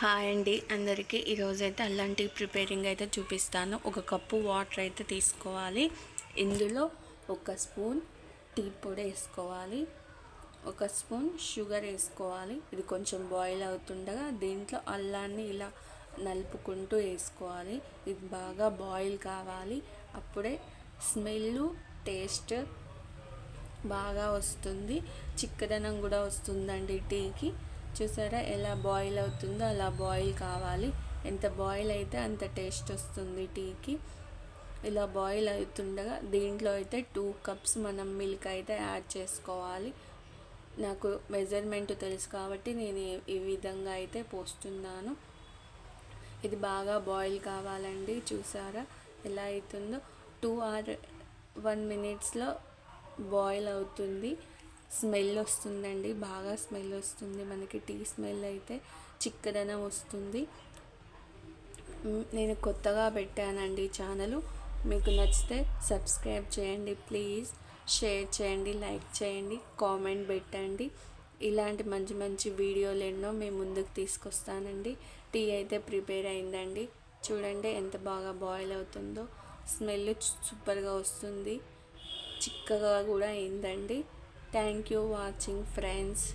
Hi అండి. అందరికీ ఈరోజైతే అల్లం టీ ప్రిపేరింగ్ అయితే చూపిస్తాను. ఒక కప్పు వాటర్ అయితే తీసుకోవాలి. ఇందులో ఒక స్పూన్ టీ పొడి వేసుకోవాలి. ఒక స్పూన్ షుగర్ వేసుకోవాలి. ఇది కొంచెం బాయిల్ అవుతుండగా దీంట్లో అల్లాన్ని ఇలా నలుపుకుంటూ వేసుకోవాలి. ఇది బాగా బాయిల్ కావాలి. అప్పుడే స్మెల్ టేస్ట్ బాగా వస్తుంది. చిక్కదనం కూడా వస్తుందండి టీకి. చూసారా ఎలా బాయిల్ అవుతుందో అలా బాయిల్ కావాలి. ఎంత బాయిల్ అయితే అంత టేస్ట్ వస్తుంది టీకి ఇలా బాయిల్ అవుతుండగా దీంట్లో అయితే టూ కప్స్ మనం మిల్క్ అయితే యాడ్ చేసుకోవాలి. నాకు మెజర్మెంట్ తెలుసు కాబట్టి నేను ఈ విధంగా అయితే పోస్తున్నాను. ఇది బాగా బాయిల్ కావాలండి చూసారా ఎలా అవుతుందో. టూ ఆర్ వన్ మినిట్స్లో బాయిల్ అవుతుంది. స్మెల్ వస్తుందండి బాగా స్మెల్ వస్తుంది. మనకి టీ స్మెల్ అయితే చిక్కదనం వస్తుంది. నేను కొత్తగా పెట్టానండి ఛానల్. మీకు నచ్చితే సబ్స్క్రైబ్ చేయండి ప్లీజ్. షేర్ చేయండి లైక్ చేయండి కామెంట్ పెట్టండి. ఇలాంటి మంచి మంచి వీడియోలు ఎన్నో మేము ముందుకు తీసుకొస్తానండి. టీ అయితే ప్రిపేర్ అయిందండి. చూడండి ఎంత బాగా బాయిల్ అవుతుందో. స్మెల్ సూపర్గా వస్తుంది. చిక్కగా కూడా అయిందండి. Thank you watching friends.